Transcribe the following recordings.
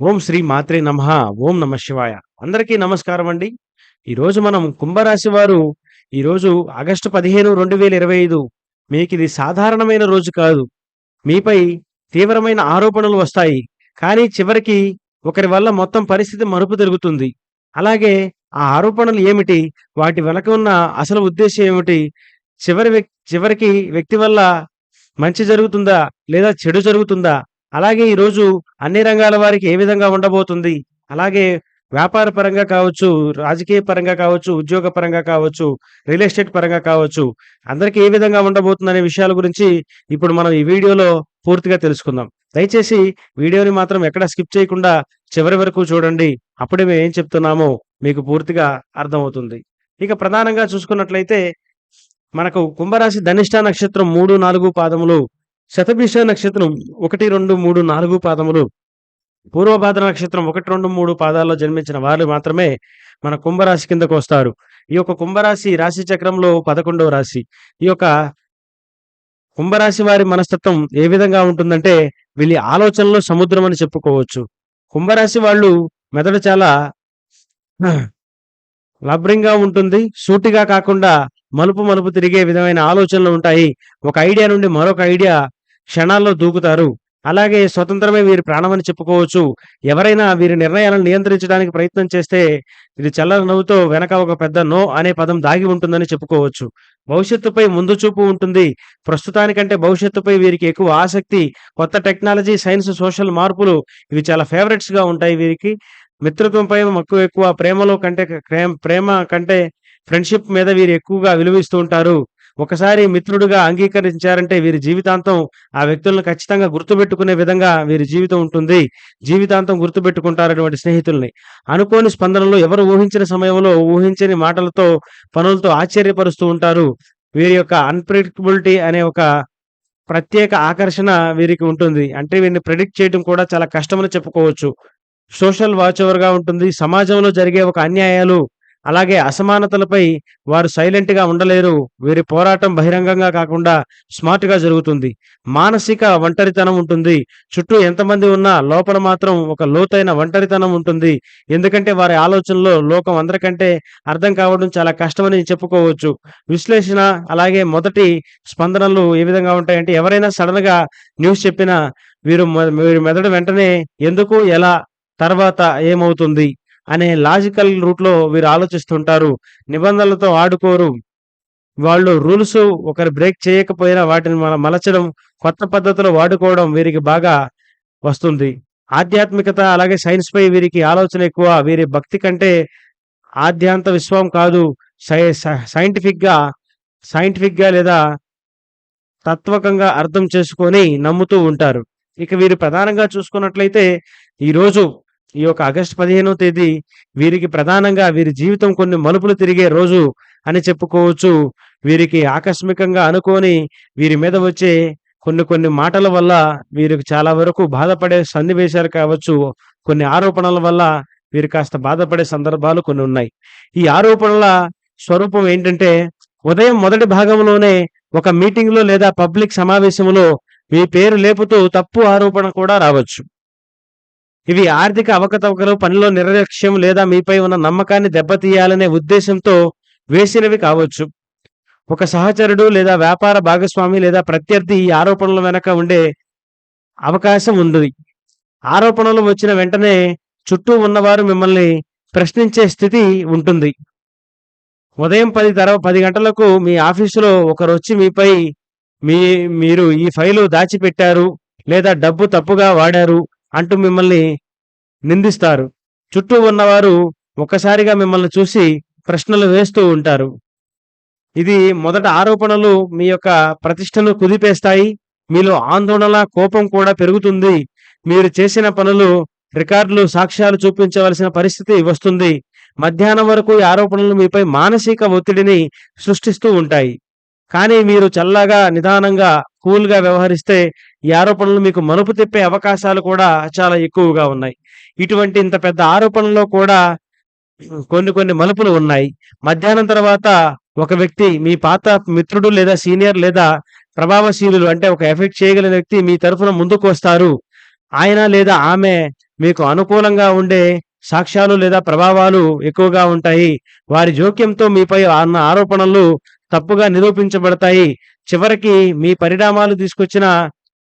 ఓం శ్రీ మాత్రే నమ ఓం నమ శివాయ. అందరికీ నమస్కారం అండి. ఈరోజు మనం కుంభరాశి వారు ఈరోజు ఆగస్టు పదిహేను రెండు వేల ఇరవై ఐదు మీకు ఇది సాధారణమైన రోజు కాదు. మీపై తీవ్రమైన ఆరోపణలు వస్తాయి. కానీ చివరికి ఒకరి వల్ల మొత్తం పరిస్థితి మరుపు తిరుగుతుంది. అలాగే ఆ ఆరోపణలు ఏమిటి? వాటి వెనక ఉన్న అసలు ఉద్దేశం ఏమిటి? చివరి వ్యక్- చివరికి వ్యక్తి వల్ల మంచి జరుగుతుందా? లేదా చెడు జరుగుతుందా? అలాగే ఈరోజు అన్ని రంగాల వారికి ఏ విధంగా ఉండబోతుంది? అలాగే వ్యాపార పరంగా కావచ్చు రాజకీయ పరంగా కావచ్చు ఉద్యోగ పరంగా కావచ్చు రియల్ ఎస్టేట్ పరంగా కావచ్చు అందరికీ ఏ విధంగా ఉండబోతుంది అనే విషయాల గురించి ఇప్పుడు మనం ఈ వీడియోలో పూర్తిగా తెలుసుకుందాం. దయచేసి వీడియోని మాత్రం ఎక్కడ స్కిప్ చేయకుండా చివరి వరకు చూడండి. అప్పుడే మేము ఏం చెప్తున్నామో మీకు పూర్తిగా అర్థమవుతుంది. ఇక ప్రధానంగా చూసుకున్నట్లయితే మనకు కుంభరాశి ధనిష్ట నక్షత్రం మూడు నాలుగు పాదములు శతభిష నక్షత్రం ఒకటి రెండు మూడు నాలుగు పాదములు. పూర్వభాద్ర నక్షత్రం ఒకటి రెండు మూడు పాదాల్లో జన్మించిన వారు మాత్రమే మన కుంభరాశి కిందకు వస్తారు. ఈ యొక్క కుంభరాశి రాశి చక్రంలో పదకొండవ రాశి. ఈ యొక్క కుంభరాశి వారి మనస్తత్వం ఏ విధంగా ఉంటుందంటే వీళ్ళ ఆలోచనలో సముద్రం అని చెప్పుకోవచ్చు. కుంభరాశి వాళ్ళు మెదడు చాలా లబ్రంగా ఉంటుంది. సూటిగా కాకుండా మలుపు మలుపు తిరిగే విధమైన ఆలోచనలు ఉంటాయి. ఒక ఐడియా నుండి మరొక ఐడియా క్షణాల్లో దూకుతారు. అలాగే స్వతంత్రమే వీరి ప్రాణమని చెప్పుకోవచ్చు. ఎవరైనా వీరి నిర్ణయాలను నియంత్రించడానికి ప్రయత్నం చేస్తే ఇది చల్లని నవ్వుతో వెనక ఒక పెద్ద నో అనే పదం దాగి ఉంటుందని చెప్పుకోవచ్చు. భవిష్యత్తుపై ముందు చూపు ఉంటుంది. ప్రస్తుతానికంటే భవిష్యత్తుపై వీరికి ఎక్కువ ఆసక్తి కొత్త టెక్నాలజీ సైన్స్ సోషల్ మార్పులు ఇవి చాలా ఫేవరెట్స్గా ఉంటాయి వీరికి. మిత్రత్వంపై మక్కువ ఎక్కువ ప్రేమలో కంటే ప్రేమ- ప్రేమ కంటే ఫ్రెండ్షిప్ మీద వీరు ఎక్కువగా విలువిస్తూ ఉంటారు. ఒకసారి మిత్రుడుగా అంగీకరించారంటే వీరి జీవితాంతం ఆ వ్యక్తులను ఖచ్చితంగా గుర్తుపెట్టుకునే విధంగా వీరి జీవితం ఉంటుంది. జీవితాంతం గుర్తుపెట్టుకుంటారటువంటి స్నేహితుల్ని. అనుకోని స్పందనలు ఎవరు ఊహించిన సమయంలో ఊహించని మాటలతో పనులతో ఆశ్చర్యపరుస్తూ ఉంటారు. వీరి యొక్క అన్ప్రెడిక్టబిలిటీ అనే ఒక ప్రత్యేక ఆకర్షణ వీరికి ఉంటుంది. అంటే వీరిని ప్రెడిక్ట్ చేయడం కూడా చాలా కష్టమని చెప్పుకోవచ్చు. సోషల్ వాచ్ ఓవర్గా ఉంటుంది. సమాజంలో జరిగే ఒక అన్యాయాలు అలాగే అసమానతలపై వారు సైలెంట్గా ఉండలేరు. వీరి పోరాటం బహిరంగంగా కాకుండా స్మార్ట్గా జరుగుతుంది. మానసిక ఒంటరితనం ఉంటుంది. చుట్టూ ఎంతమంది ఉన్నా లోపల మాత్రం ఒక లోతైన ఒంటరితనం ఉంటుంది. ఎందుకంటే వారి ఆలోచనలో లోకం అందరికంటే అర్థం కావడం చాలా కష్టమని చెప్పుకోవచ్చు. విశ్లేషణ అలాగే మొదటి స్పందనలు ఏ విధంగా ఉంటాయంటే ఎవరైనా సడన్గా న్యూస్ చెప్పినా వీరు వీరి మెదడు వెంటనే ఎందుకు ఎలా తర్వాత ఏమవుతుంది? అనే లాజికల్ రూట్లో వీరు ఆలోచిస్తుంటారు. నిబంధనలతో ఆడుకోరు. వాళ్ళు రూల్స్ ఒకరు బ్రేక్ చేయకపోయినా వాటిని మన మలచడం కొత్త పద్ధతులు వాడుకోవడం వీరికి బాగా వస్తుంది. ఆధ్యాత్మికత అలాగే సైన్స్ పై వీరికి ఆలోచన ఎక్కువ. వీరి భక్తి కంటే ఆద్యాంత విశ్వం కాదు. సై- సైంటిఫిక్గా సైంటిఫిక్గా లేదా తత్వకంగా అర్థం చేసుకొని నమ్ముతూ ఉంటారు. ఇక వీరు ప్రధానంగా చూసుకున్నట్లయితే ఈరోజు ఈ యొక్క ఆగస్టు పదిహేనవ తేదీ వీరికి ప్రధానంగా వీరి జీవితం కొన్ని మలుపులు తిరిగే రోజు అని చెప్పుకోవచ్చు. వీరికి ఆకస్మికంగా అనుకోని వీరి మీద వచ్చే కొన్ని కొన్ని మాటల వల్ల వీరికి చాలా వరకు బాధపడే సన్నివేశాలు కావచ్చు. కొన్ని ఆరోపణల వల్ల వీరు కాస్త బాధపడే సందర్భాలు కొన్ని ఉన్నాయి. ఈ ఆరోపణల స్వరూపం ఏంటంటే ఉదయం మొదటి భాగంలోనే ఒక మీటింగ్లో లేదా పబ్లిక్ సమావేశంలో మీ పేరు లేపుతూ తప్పు ఆరోపణ కూడా రావచ్చు. ఇవి ఆర్థిక అవకతవకలు పనిలో నిర్లక్ష్యం లేదా మీపై ఉన్న నమ్మకాన్ని దెబ్బతీయాలనే ఉద్దేశంతో వేసినవి కావచ్చు. ఒక సహచరుడు లేదా వ్యాపార భాగస్వామి లేదా ప్రత్యర్థి ఈ ఆరోపణల వెనక ఉండే అవకాశం ఉంది ఆరోపణలు వచ్చిన వెంటనే చుట్టూ ఉన్నవారు మిమ్మల్ని ప్రశ్నించే స్థితి ఉంటుంది. ఉదయం పది తర్వా పది గంటలకు మీ ఆఫీసులో ఒకరు వచ్చి మీపై మీ మీరు ఈ ఫైలు దాచిపెట్టారు లేదా డబ్బు తప్పుగా వాడారు అంటూ మిమ్మల్ని నిందిస్తారు. చుట్టూ ఉన్నవారు ఒక్కసారిగా మిమ్మల్ని చూసి ప్రశ్నలు వేస్తూ ఉంటారు. ఇది మొదట ఆరోపణలు మీ యొక్క ప్రతిష్టను కుదిపేస్తాయి. మీలో ఆందోళన కోపం కూడా పెరుగుతుంది. మీరు చేసిన పనులు రికార్డులు సాక్ష్యాలు చూపించవలసిన పరిస్థితి వస్తుంది. మధ్యాహ్నం వరకు ఈ ఆరోపణలు మీపై మానసిక ఒత్తిడిని సృష్టిస్తూ ఉంటాయి. కానీ మీరు చల్లగా నిదానంగా కూల్గా వ్యవహరిస్తే ఈ ఆరోపణలు మీకు మనుపు తిప్పే అవకాశాలు కూడా చాలా ఎక్కువగా ఉన్నాయి. ఇటువంటి ఇంత పెద్ద ఆరోపణలో కూడా కొన్ని కొన్ని మలుపులు ఉన్నాయి. మధ్యాహ్నం తర్వాత ఒక వ్యక్తి మీ పాత మిత్రుడు లేదా సీనియర్ లేదా ప్రభావశీలులు అంటే ఒక ఎఫెక్ట్ చేయగలిగిన వ్యక్తి మీ తరఫున ముందుకు వస్తారు. ఆయన లేదా ఆమె మీకు అనుకూలంగా ఉండే సాక్ష్యాలు లేదా ప్రభావాలు ఎక్కువగా ఉంటాయి. వారి జోక్యంతో మీపై అన్న ఆరోపణలు తప్పుగా నిరూపించబడతాయి. చివరికి మీ పరిణామాలు తీసుకొచ్చిన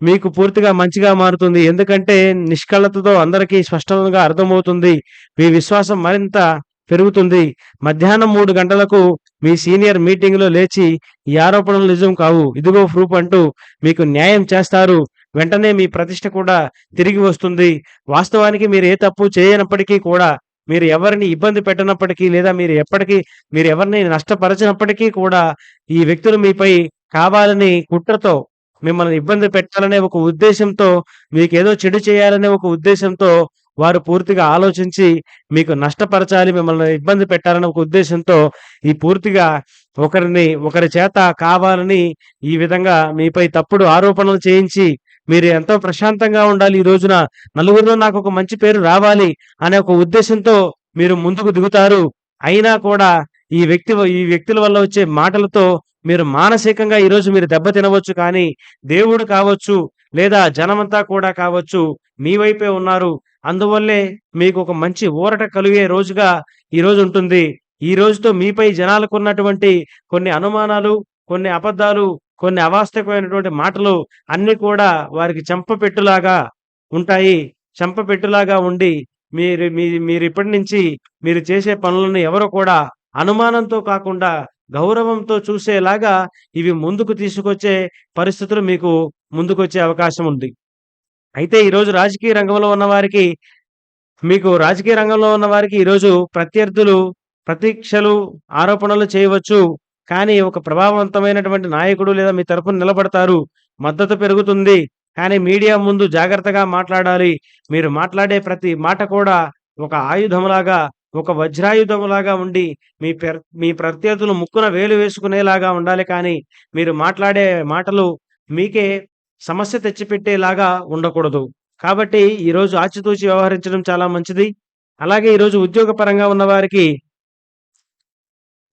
మీకు పూర్తిగా మంచిగా మారుతుంది. ఎందుకంటే నిష్కళతతో అందరికీ స్పష్టంగా అర్థమవుతుంది. మీ విశ్వాసం మరింత పెరుగుతుంది. మధ్యాహ్నం మూడు గంటలకు మీ సీనియర్ మీటింగ్లో లేచి ఈ ఆరోపణలు నిజం కావు. ఇదిగో ప్రూఫ్ అంటూ మీకు న్యాయం చేస్తారు. వెంటనే మీ ప్రతిష్ట కూడా తిరిగి వస్తుంది. వాస్తవానికి మీరు ఏ తప్పు చేయనప్పటికీ కూడా మీరు ఎవరిని ఇబ్బంది పెట్టనప్పటికీ లేదా మీరు ఎప్పటికీ మీరు ఎవరిని నష్టపరచినప్పటికీ కూడా ఈ వ్యక్తులు మీపై కావాలని కుట్రతో మిమ్మల్ని ఇబ్బంది పెట్టాలనే ఒక ఉద్దేశంతో మీకు ఏదో చెడు చేయాలనే ఒక ఉద్దేశంతో వారు పూర్తిగా ఆలోచించి మీకు నష్టపరచాలి మిమ్మల్ని ఇబ్బంది పెట్టాలనే ఒక ఉద్దేశంతో ఈ పూర్తిగా ఒకరిని ఒకరి చేత కావాలని ఈ విధంగా మీపై తప్పుడు ఆరోపణలు చేయించి మీరు ఎంతో ప్రశాంతంగా ఉండాలి. ఈ రోజున నలుగురిలో నాకు ఒక మంచి పేరు రావాలి అనే ఒక ఉద్దేశంతో మీరు ముందుకు దిగుతారు. అయినా కూడా ఈ వ్యక్తి ఈ వ్యక్తుల వల్ల వచ్చే మాటలతో మీరు మానసికంగా ఈరోజు మీరు దెబ్బ తినవచ్చు కానీ దేవుడు కావచ్చు లేదా జనమంతా కూడా కావచ్చు మీ వైపే ఉన్నారు. అందువల్లే మీకు ఒక మంచి ఊరట కలిగే రోజుగా ఈ రోజు ఉంటుంది. ఈ రోజుతో మీపై జనాలకు ఉన్నటువంటి కొన్ని అనుమానాలు కొన్ని అబద్ధాలు కొన్ని అవాస్తవికమైనటువంటి మాటలు అన్ని కూడా వారికి చెంపపెట్టులాగా ఉంటాయి. చెంపపెట్టులాగా ఉండి మీరు మీ మీరు ఇప్పటి నుంచి మీరు చేసే పనులను ఎవరు కూడా అనుమానంతో కాకుండా గౌరవంతో చూసేలాగా ఇవి ముందుకు తీసుకొచ్చే పరిస్థితులు మీకు ముందుకొచ్చే అవకాశం ఉంది. అయితే ఈరోజు రాజకీయ రంగంలో ఉన్న వారికి మీకు రాజకీయ రంగంలో ఉన్న వారికి ఈరోజు ప్రత్యర్థులు ప్రతీక్షలు ఆరోపణలు చేయవచ్చు. కానీ ఒక ప్రభావవంతమైనటువంటి నాయకుడు లేదా మీ తరపున నిలబడతారు. మద్దతు పెరుగుతుంది. కానీ మీడియా ముందు జాగ్రత్తగా మాట్లాడాలి. మీరు మాట్లాడే ప్రతి మాట కూడా ఒక ఆయుధంలాగా ఒక వజ్రాయుధములాగా ఉండి మీ ప్ర మీ ప్రత్యర్థులు ముక్కున వేలు వేసుకునేలాగా ఉండాలి కానీ మీరు మాట్లాడే మాటలు మీకే సమస్య తెచ్చిపెట్టేలాగా ఉండకూడదు. కాబట్టి ఈరోజు ఆచితూచి వ్యవహరించడం చాలా మంచిది. అలాగే ఈరోజు ఉద్యోగపరంగా ఉన్నవారికి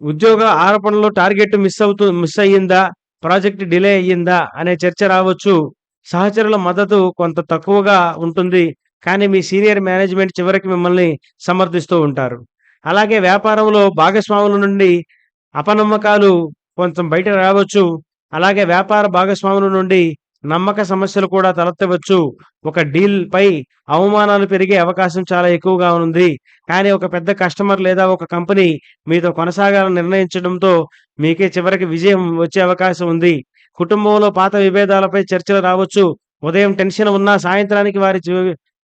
ఉద్యోగ ఆరోపణలో టార్గెట్ మిస్ అవుతూ మిస్ అయ్యిందా ప్రాజెక్ట్ డిలే అయ్యిందా అనే చర్చ రావచ్చు. సహచరుల మద్దతు కొంత తక్కువగా ఉంటుంది. కానీ మీ సీనియర్ మేనేజ్మెంట్ చివరికి మిమ్మల్ని సమర్థిస్తూ ఉంటారు. అలాగే వ్యాపారంలో భాగస్వాముల నుండి అపనమ్మకాలు కొంచెం బయట రావచ్చు. అలాగే వ్యాపార భాగస్వాముల నుండి నమ్మక సమస్యలు కూడా తలెత్తవచ్చు. ఒక డీల్ పై అవమానాలు పెరిగే అవకాశం చాలా ఎక్కువగా ఉంది. కానీ ఒక పెద్ద కస్టమర్ లేదా ఒక కంపెనీ మీతో కొనసాగాలని నిర్ణయించడంతో మీకే చివరికి విజయం వచ్చే అవకాశం ఉంది. కుటుంబంలో పాత విభేదాలపై చర్చలు రావచ్చు. ఉదయం టెన్షన్ ఉన్నా సాయంత్రానికి వారి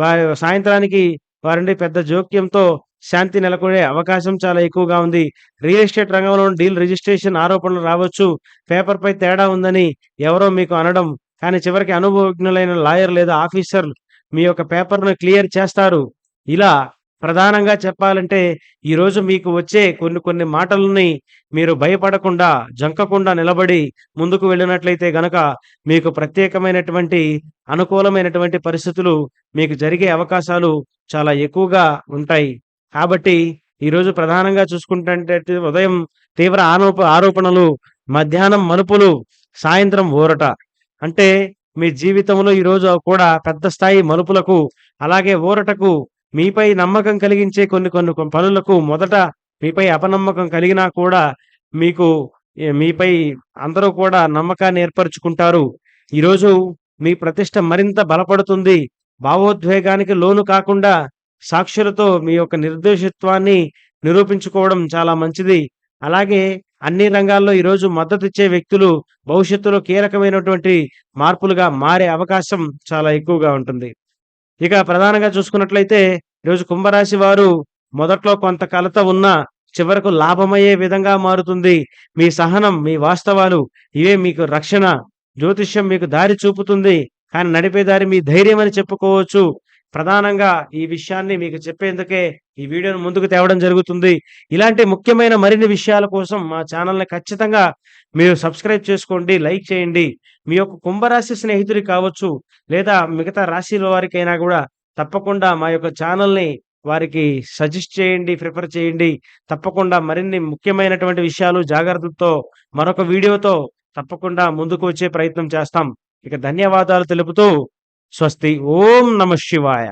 వారి సాయంత్రానికి వారి పెద్ద జోక్యంతో శాంతి నెలకొనే అవకాశం చాలా ఎక్కువగా ఉంది. రియల్ ఎస్టేట్ రంగంలో డీల్ రిజిస్ట్రేషన్ ఆరోపణలు రావచ్చు. పేపర్పై తేడా ఉందని ఎవరో మీకు అనడం కానీ చివరికి అనుభవజ్ఞులైన లాయర్ లేదా ఆఫీసర్ మీ యొక్క పేపర్ను క్లియర్ చేస్తారు. ఇలా ప్రధానంగా చెప్పాలంటే ఈరోజు మీకు వచ్చే కొన్ని కొన్ని మాటలని మీరు భయపడకుండా జంకకుండా నిలబడి ముందుకు వెళ్ళినట్లయితే గనక మీకు ప్రత్యేకమైనటువంటి అనుకూలమైనటువంటి పరిస్థితులు మీకు జరిగే అవకాశాలు చాలా ఎక్కువగా ఉంటాయి. కాబట్టి ఈరోజు ప్రధానంగా చూసుకుంటే ఉదయం తీవ్ర ఆరోప ఆరోపణలు మధ్యాహ్నం మలుపులు సాయంత్రం ఊరట. అంటే మీ జీవితంలో ఈరోజు కూడా పెద్ద స్థాయి మలుపులకు అలాగే ఊరటకు మీపై నమ్మకం కలిగించే కొన్ని కొన్ని పనులకు మొదట మీపై అపనమ్మకం కలిగినా కూడా మీకు మీపై అందరూ కూడా నమ్మకాన్ని ఏర్పరచుకుంటారు. ఈరోజు మీ ప్రతిష్ట మరింత బలపడుతుంది. భావోద్వేగానికి లోను కాకుండా సాక్షులతో మీ యొక్క నిర్దేశిత్వాన్ని నిరూపించుకోవడం చాలా మంచిది. అలాగే అన్ని రంగాల్లో ఈరోజు మద్దతు ఇచ్చే వ్యక్తులు భవిష్యత్తులో కీలకమైనటువంటి మార్పులుగా మారే అవకాశం చాలా ఎక్కువగా ఉంటుంది. ఇక ప్రధానంగా చూసుకున్నట్లయితే ఈరోజు కుంభరాశి వారు మొదట్లో కొంత కలత ఉన్నా చివరకు లాభమయ్యే విధంగా మారుతుంది. మీ సహనం మీ వాస్తవాలు ఇవే మీకు రక్షణ జ్యోతిష్యం మీకు దారి చూపుతుంది. కానీ నడిపే దారి మీ ధైర్యం అని చెప్పుకోవచ్చు. ప్రధానంగా ఈ విషయాన్ని మీకు చెప్పేందుకే ఈ వీడియోను ముందుకు తేవడం జరుగుతుంది. ఇలాంటి ముఖ్యమైన మరిన్ని విషయాల కోసం మా ఛానల్ని ఖచ్చితంగా మీరు సబ్స్క్రైబ్ చేసుకోండి లైక్ చేయండి. మీ యొక్క కుంభరాశి స్నేహితుడి కావచ్చు లేదా మిగతా రాశిల వారికైనా కూడా తప్పకుండా మా యొక్క ఛానల్ని వారికి సజెస్ట్ చేయండి ప్రిఫర్ చేయండి. తప్పకుండా మరిన్ని ముఖ్యమైనటువంటి విషయాలు జాగ్రత్తలతో మరొక వీడియోతో తప్పకుండా ముందుకు వచ్చే ప్రయత్నం చేస్తాం. ఇక ధన్యవాదాలు తెలుపుతూ స్వస్తి. ఓం నమ శివాయ.